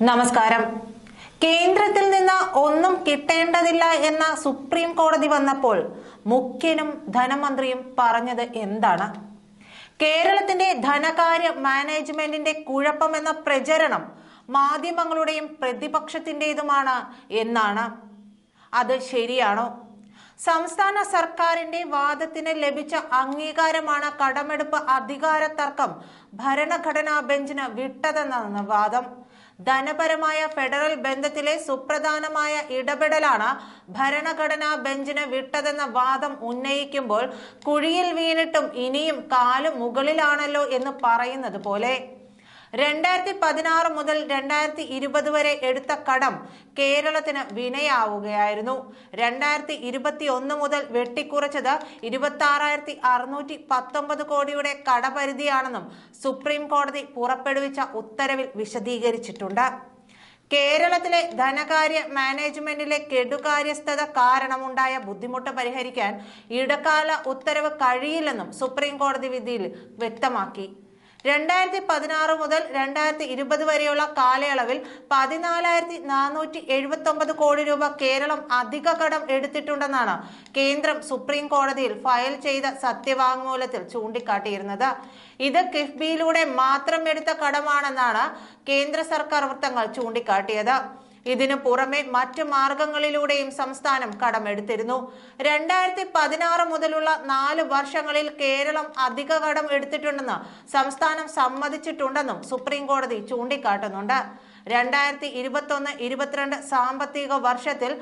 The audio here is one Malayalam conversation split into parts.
നമസ്കാരം. കേന്ദ്രത്തിൽ നിന്ന് ഒന്നും കിട്ടേണ്ടതില്ല എന്ന സുപ്രീം കോടതി വന്നപ്പോൾ മുഖ്യനും ധനമന്ത്രിയും പറഞ്ഞത് എന്താണ്? കേരളത്തിന്റെ ധനകാര്യ മാനേജ്മെന്റിന്റെ കുഴപ്പം എന്ന പ്രചരണം മാധ്യമങ്ങളുടെയും പ്രതിപക്ഷത്തിന്റേതുമാണ് എന്നാണ്. അത് ശരിയാണോ? സംസ്ഥാന സർക്കാരിന്റെ വാദത്തിന് ലഭിച്ച അംഗീകാരമാണ് കടമെടുപ്പ് അധികാര തർക്കം ഭരണഘടനാ ബെഞ്ചിന് വിട്ടതെന്ന വാദം. ധനപരമായ ഫെഡറൽ ബന്ധത്തിലെ സുപ്രധാനമായ ഇടപെടലാണ് ഭരണഘടനാ ബെഞ്ചിന് വിട്ടതെന്ന വാദം ഉന്നയിക്കുമ്പോൾ കുഴിയിൽ വീണിട്ടും ഇനിയും കാലും മുകളിലാണല്ലോ എന്ന് പറയുന്നത് പോലെ. രണ്ടായിരത്തി പതിനാറ് മുതൽ രണ്ടായിരത്തി ഇരുപത് വരെ എടുത്ത കടം കേരളത്തിന് വിനയാവുകയായിരുന്നു. രണ്ടായിരത്തി ഇരുപത്തി ഒന്ന് മുതൽ വെട്ടിക്കുറച്ചത് ഇരുപത്തി ആറായിരത്തി അറുന്നൂറ്റി പത്തൊമ്പത് കോടിയുടെ കടപരിധിയാണെന്നും സുപ്രീം കോടതി പുറപ്പെടുവിച്ച ഉത്തരവിൽ വിശദീകരിച്ചിട്ടുണ്ട്. കേരളത്തിലെ ധനകാര്യ മാനേജ്മെന്റിലെ കെടുകാര്യസ്ഥത കാരണമുണ്ടായ ബുദ്ധിമുട്ട് പരിഹരിക്കാൻ ഇടക്കാല ഉത്തരവ് കഴിയില്ലെന്നും സുപ്രീം കോടതി വിധിയിൽ വ്യക്തമാക്കി. രണ്ടായിരത്തി പതിനാറ് മുതൽ രണ്ടായിരത്തി ഇരുപത് വരെയുള്ള കാലയളവിൽ പതിനാലായിരത്തി നാനൂറ്റി എഴുപത്തി ഒമ്പത് കോടി രൂപ കേരളം അധിക കടം എടുത്തിട്ടുണ്ടെന്നാണ് കേന്ദ്രം സുപ്രീം കോടതിയിൽ ഫയൽ ചെയ്ത സത്യവാങ്മൂലത്തിൽ ചൂണ്ടിക്കാട്ടിയിരുന്നത്. ഇത് കിഫ്ബിയിലൂടെ മാത്രം എടുത്ത കടമാണെന്നാണ് കേന്ദ്ര സർക്കാർ വൃത്തങ്ങൾ ചൂണ്ടിക്കാട്ടിയത്. ഇതിനു പുറമെ മറ്റ് മാർഗങ്ങളിലൂടെയും സംസ്ഥാനം കടമെടുത്തിരുന്നു. രണ്ടായിരത്തി പതിനാറ് മുതലുള്ള നാല് വർഷങ്ങളിൽ കേരളം അധിക കടം എടുത്തിട്ടുണ്ടെന്ന് സംസ്ഥാനം സമ്മതിച്ചിട്ടുണ്ടെന്നും സുപ്രീം കോടതി ചൂണ്ടിക്കാട്ടുന്നുണ്ട്. രണ്ടായിരത്തി ഇരുപത്തൊന്ന് ഇരുപത്തിരണ്ട് സാമ്പത്തിക വർഷത്തിൽ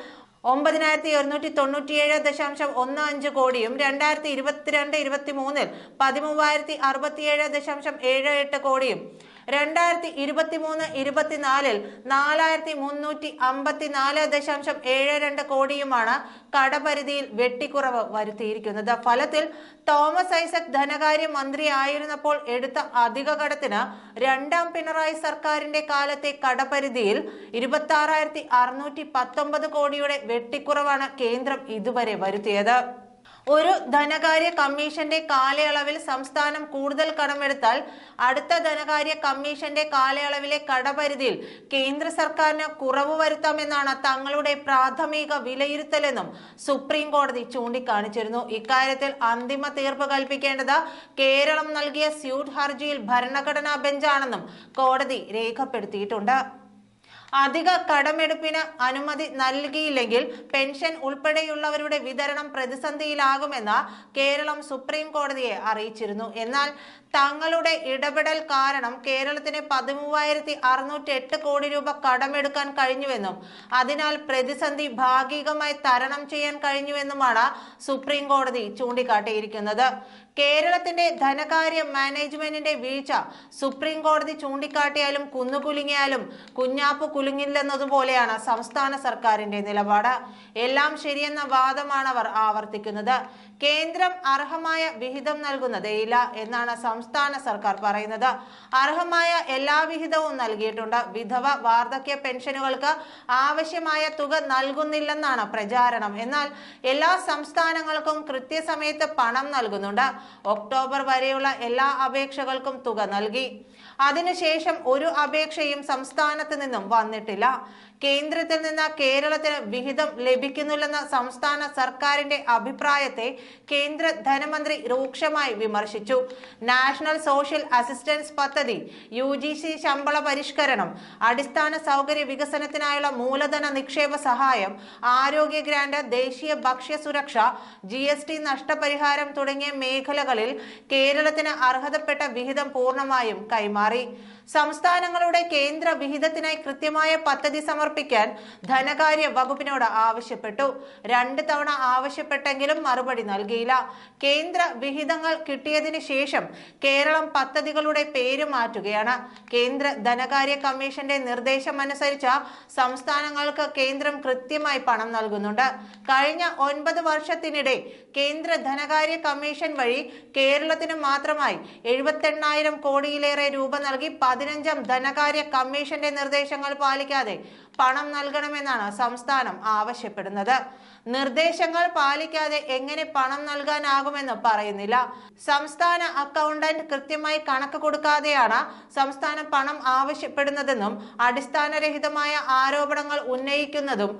ഒമ്പതിനായിരത്തി ഒരുന്നൂറ്റി തൊണ്ണൂറ്റിയേഴ് ദശാംശം ഒന്ന് അഞ്ച് കോടിയും രണ്ടായിരത്തി ഇരുപത്തിരണ്ട് ഇരുപത്തി മൂന്നിൽ പതിമൂവായിരത്തി അറുപത്തിയേഴ് ദശാംശം ഏഴ് എട്ട് കോടിയും രണ്ടായിരത്തി ഇരുപത്തി മൂന്ന് ഇരുപത്തിനാലിൽ നാലായിരത്തി മുന്നൂറ്റി അമ്പത്തി നാല് ദശാംശം ഏഴ് രണ്ട് കോടിയുമാണ് കടപരിധിയിൽ വെട്ടിക്കുറവ് വരുത്തിയിരിക്കുന്നത്. ഫലത്തിൽ തോമസ് ഐസക് ധനകാര്യ മന്ത്രി ആയിരുന്നപ്പോൾ എടുത്ത അധിക കടത്തിന് രണ്ടാം പിണറായി സർക്കാരിന്റെ കാലത്തെ കടപരിധിയിൽ ഇരുപത്തി ആറായിരത്തി അറുന്നൂറ്റി പത്തൊമ്പത് കോടിയുടെ വെട്ടിക്കുറവാണ് കേന്ദ്രം ഇതുവരെ വരുത്തിയത്. ഒരു ധനകാര്യ കമ്മീഷന്റെ കാലയളവിൽ സംസ്ഥാനം കൂടുതൽ കടമെടുത്താൽ അടുത്ത ധനകാര്യ കമ്മീഷന്റെ കാലയളവിലെ കടപരിധിയിൽ കേന്ദ്ര സർക്കാരിന് കുറവ് വരുത്താമെന്നാണ് തങ്ങളുടെ പ്രാഥമിക വിലയിരുത്തലെന്നും സുപ്രീം കോടതി ചൂണ്ടിക്കാണിച്ചിരുന്നു. ഇക്കാര്യത്തിൽ അന്തിമ തീർപ്പ് കൽപ്പിക്കേണ്ടത് കേരളം നൽകിയ സ്യൂട്ട് ഹർജിയിൽ ഭരണഘടനാ ബെഞ്ചാണെന്നും കോടതി രേഖപ്പെടുത്തിയിട്ടുണ്ട്. അധിക കടമെടുപ്പിന് അനുമതി നൽകിയില്ലെങ്കിൽ പെൻഷൻ ഉൾപ്പെടെയുള്ളവരുടെ വിതരണം പ്രതിസന്ധിയിലാകുമെന്ന് കേരളം സുപ്രീം കോടതിയെ അറിയിച്ചിരുന്നു. എന്നാൽ തങ്ങളുടെ ഇടപെടൽ കാരണം കേരളത്തിന് പതിമൂവായിരത്തി അറുന്നൂറ്റി എട്ട് കോടി രൂപ കടമെടുക്കാൻ കഴിഞ്ഞുവെന്നും അതിനാൽ പ്രതിസന്ധി ഭാഗികമായി തരണം ചെയ്യാൻ കഴിഞ്ഞുവെന്നുമാണ് സുപ്രീം കോടതി ചൂണ്ടിക്കാട്ടിയിരിക്കുന്നത്. കേരളത്തിന്റെ ധനകാര്യ മാനേജ്മെന്റിന്റെ വീഴ്ച സുപ്രീം കോടതി ചൂണ്ടിക്കാട്ടിയാലും കുന്നുകുലുങ്ങിയാലും കുഞ്ഞാപ്പ് കുലുങ്ങില്ലെന്നതുപോലെയാണ് സംസ്ഥാന സർക്കാരിന്റെ നിലപാട്. എല്ലാം ശരിയെന്ന വാദമാണ് അവർ ആവർത്തിക്കുന്നത്. കേന്ദ്രം അർഹമായ വിഹിതം നൽകുന്നതേയില്ല എന്നാണ് സംസ്ഥാന സർക്കാർ പറയുന്നത്. അർഹമായ എല്ലാ വിഹിതവും നൽകിയിട്ടുണ്ട്. വിധവ വാർദ്ധക്യ പെൻഷനുകൾക്ക് ആവശ്യമായ തുക നൽകുന്നില്ലെന്നാണ് പ്രചാരണം. എന്നാൽ എല്ലാ സംസ്ഥാനങ്ങൾക്കും കൃത്യസമയത്ത് പണം നൽകുന്നുണ്ട്. ഒക്ടോബർ വരെയുള്ള എല്ലാ അപേക്ഷകൾക്കും തുക നൽകി. അതിനുശേഷം ഒരു അപേക്ഷയും സംസ്ഥാനത്ത് നിന്നും വന്നിട്ടില്ല. കേന്ദ്രത്തിൽ നിന്ന് കേരളത്തിന് വിഹിതം ലഭിക്കുന്നില്ലെന്ന സംസ്ഥാന സർക്കാരിന്റെ അഭിപ്രായത്തെ കേന്ദ്ര ധനമന്ത്രി രൂക്ഷമായി വിമർശിച്ചു. നാഷണൽ സോഷ്യൽ അസിസ്റ്റൻസ് പദ്ധതി യു ശമ്പള പരിഷ്കരണം അടിസ്ഥാന സൗകര്യ വികസനത്തിനായുള്ള മൂലധന നിക്ഷേപ സഹായം ആരോഗ്യ ഗ്രാന്റ് ദേശീയ ഭക്ഷ്യ സുരക്ഷ ജി എസ് ടി നഷ്ടപരിഹാരം തുടങ്ങിയ മേഖലകളിൽ കേരളത്തിന് അർഹതപ്പെട്ട വിഹിതം പൂർണമായും കൈമാറി. സംസ്ഥാനങ്ങളുടെ കേന്ദ്ര വിഹിതത്തിനായി കൃത്യമായ പദ്ധതി സമർപ്പിക്കാൻ ധനകാര്യ വകുപ്പിനോട് ആവശ്യപ്പെട്ടു. രണ്ട് തവണ ആവശ്യപ്പെട്ടെങ്കിലും മറുപടി നൽകിയില്ല. കേന്ദ്ര വിഹിതങ്ങൾ കിട്ടിയതിനു ശേഷം കേരളം പദ്ധതികളുടെ പേര് മാറ്റുകയാണ്. കേന്ദ്ര ധനകാര്യ കമ്മീഷന്റെ നിർദ്ദേശം അനുസരിച്ച് സംസ്ഥാനങ്ങൾക്ക് കേന്ദ്രം കൃത്യമായി പണം നൽകുന്നുണ്ട്. കഴിഞ്ഞ ഒൻപത് വർഷത്തിനിടെ കേന്ദ്ര ധനകാര്യ കമ്മീഷൻ വഴി കേരളത്തിന് മാത്രമായി എഴുപത്തെണ്ണായിരം കോടിയിലേറെ രൂപ നൽകി പതിനഞ്ചാം ധനകാര്യ കമ്മീഷന്റെ നിർദ്ദേശങ്ങൾ പാലിക്കാതെ പണം നൽകണമെന്നാണ് സംസ്ഥാനം ആവശ്യപ്പെടുന്നത്. നിർദ്ദേശങ്ങൾ പാലിക്കാതെ എങ്ങനെ പണം നൽകാനാകുമെന്ന് പറയുന്നില്ല. സംസ്ഥാന അക്കൗണ്ടന്റ് കൃത്യമായി കണക്ക് കൊടുക്കാതെയാണ് സംസ്ഥാനം പണം ആവശ്യപ്പെടുന്നതെന്നും അടിസ്ഥാനരഹിതമായ ആരോപണങ്ങൾ ഉന്നയിക്കുന്നതും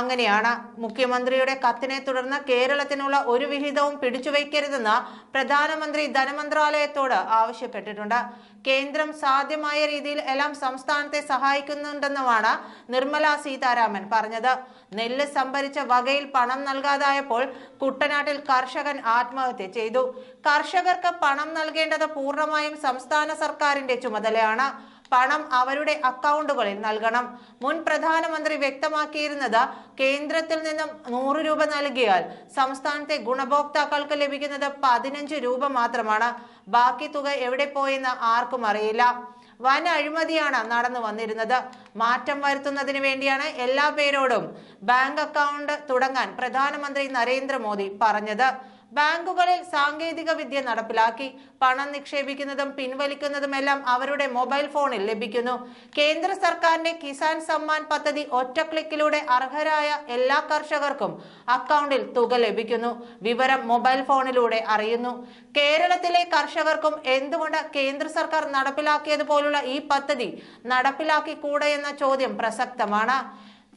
അങ്ങനെയാണ് മുഖ്യമന്ത്രിയുടെ കത്തിനെ തുടർന്ന് കേരളത്തിനുള്ള ഒരു വിഹിതവും പിടിച്ചുവയ്ക്കരുതെന്ന് പ്രധാനമന്ത്രി ധനമന്ത്രാലയത്തോട് ആവശ്യപ്പെട്ടിട്ടുണ്ട്. കേന്ദ്രം സാധ്യമായ രീതിയിൽ എല്ലാം സംസ്ഥാനത്തെ സഹായിക്കുന്നുണ്ടെന്നുമാണ് നിർമ്മല സീതാരാമൻ പറഞ്ഞത്. നെല്ല് സംഭരിച്ച വകയിൽ പണം നൽകാതായപ്പോൾ കുട്ടനാട്ടിൽ കർഷകൻ ആത്മഹത്യ ചെയ്തു. കർഷകർക്ക് പണം നൽകേണ്ടത് പൂർണമായും സംസ്ഥാന സർക്കാരിന്റെ ചുമതലയാണ്. പണം അവരുടെ അക്കൗണ്ടുകളിൽ നൽകണം. മുൻ പ്രധാനമന്ത്രി വ്യക്തമാക്കിയിരുന്നത് കേന്ദ്രത്തിൽ നിന്നും നൂറ് രൂപ നൽകിയാൽ സംസ്ഥാനത്തെ ഗുണഭോക്താക്കൾക്ക് ലഭിക്കുന്നത് പതിനഞ്ച് രൂപ മാത്രമാണ്. ബാക്കി തുക എവിടെ പോയെന്ന് ആർക്കും അറിയില്ല. വൻ അഴിമതിയാണ് നടന്നു വന്നിരുന്നത്. മാറ്റം വരുത്തുന്നതിന് വേണ്ടിയാണ് എല്ലാ പേരോടും ബാങ്ക് അക്കൗണ്ട് തുടങ്ങാൻ പ്രധാനമന്ത്രി നരേന്ദ്രമോദി പറഞ്ഞത്. ബാങ്കുകളിൽ സാങ്കേതിക വിദ്യ നടപ്പിലാക്കി. പണം നിക്ഷേപിക്കുന്നതും പിൻവലിക്കുന്നതുമെല്ലാം അവരുടെ മൊബൈൽ ഫോണിൽ ലഭിക്കുന്നു. കേന്ദ്ര സർക്കാരിന്റെ കിസാൻ സമ്മാൻ പദ്ധതി ഒറ്റ ക്ലിക്കിലൂടെ അർഹരായ എല്ലാ കർഷകർക്കും അക്കൗണ്ടിൽ തുക ലഭിക്കുന്നു. വിവരം മൊബൈൽ ഫോണിലൂടെ അറിയുന്നു. കേരളത്തിലെ കർഷകർക്കും എന്തുകൊണ്ട് കേന്ദ്ര സർക്കാർ നടപ്പിലാക്കിയതുപോലുള്ള ഈ പദ്ധതി നടപ്പിലാക്കിക്കൂടെ എന്ന ചോദ്യം പ്രസക്തമാണ്.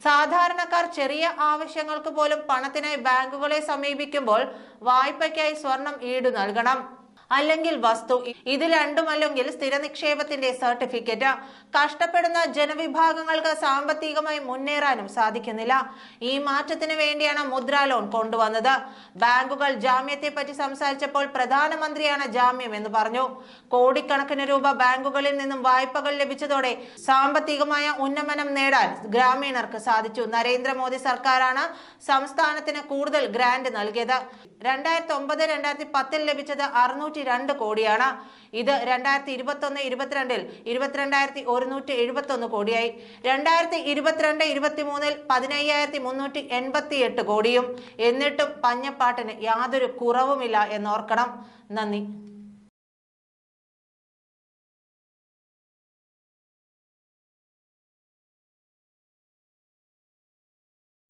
സാധാരണക്കാർ ചെറിയ ആവശ്യങ്ങൾക്ക് പോലും പണത്തിനായി ബാങ്കുകളെ സമീപിക്കുമ്പോൾ വായ്പയ്ക്കായി സ്വർണം ഈട് നൽകണം. അല്ലെങ്കിൽ വസ്തു. ഇത് രണ്ടുമല്ലെങ്കിൽ സ്ഥിര നിക്ഷേപത്തിന്റെ സർട്ടിഫിക്കറ്റ്. കഷ്ടപ്പെടുന്ന ജനവിഭാഗങ്ങൾക്ക് സാമ്പത്തികമായി മുന്നേറാനും സാധിക്കുന്നില്ല. ഈ മാറ്റത്തിന് വേണ്ടിയാണ് മുദ്ര ലോൺ കൊണ്ടുവന്നത്. ബാങ്കുകൾ ജാമ്യത്തെ പറ്റി സംസാരിച്ചപ്പോൾ പ്രധാനമന്ത്രിയാണ് ജാമ്യം എന്ന് പറഞ്ഞു. കോടിക്കണക്കിന് രൂപ ബാങ്കുകളിൽ നിന്നും വായ്പകൾ ലഭിച്ചതോടെ സാമ്പത്തികമായ ഉന്നമനം നേടാൻ ഗ്രാമീണർക്ക് സാധിച്ചു. നരേന്ദ്രമോദി സർക്കാരാണ് സംസ്ഥാനത്തിന് കൂടുതൽ ഗ്രാന്റ് നൽകിയത്. രണ്ടായിരത്തി ഒമ്പത് രണ്ടായിരത്തി പത്തിൽ ലഭിച്ചത് അറുന്നൂറ്റി രണ്ട് കോടിയാണ്. ഇത് രണ്ടായിരത്തി ഇരുപത്തി ഒന്ന് ഇരുപത്തിരണ്ടിൽ ഇരുപത്തിരണ്ടായിരത്തി ഒരുന്നൂറ്റി എഴുപത്തി ഒന്ന് കോടിയായി. രണ്ടായിരത്തി ഇരുപത്തിരണ്ട് ഇരുപത്തി മൂന്നിൽ പതിനയ്യായിരത്തി മുന്നൂറ്റി എൺപത്തി എട്ട് കോടിയും. എന്നിട്ടും പഞ്ഞപ്പാട്ടിന് യാതൊരു കുറവുമില്ല എന്നോർക്കണം. നന്ദി.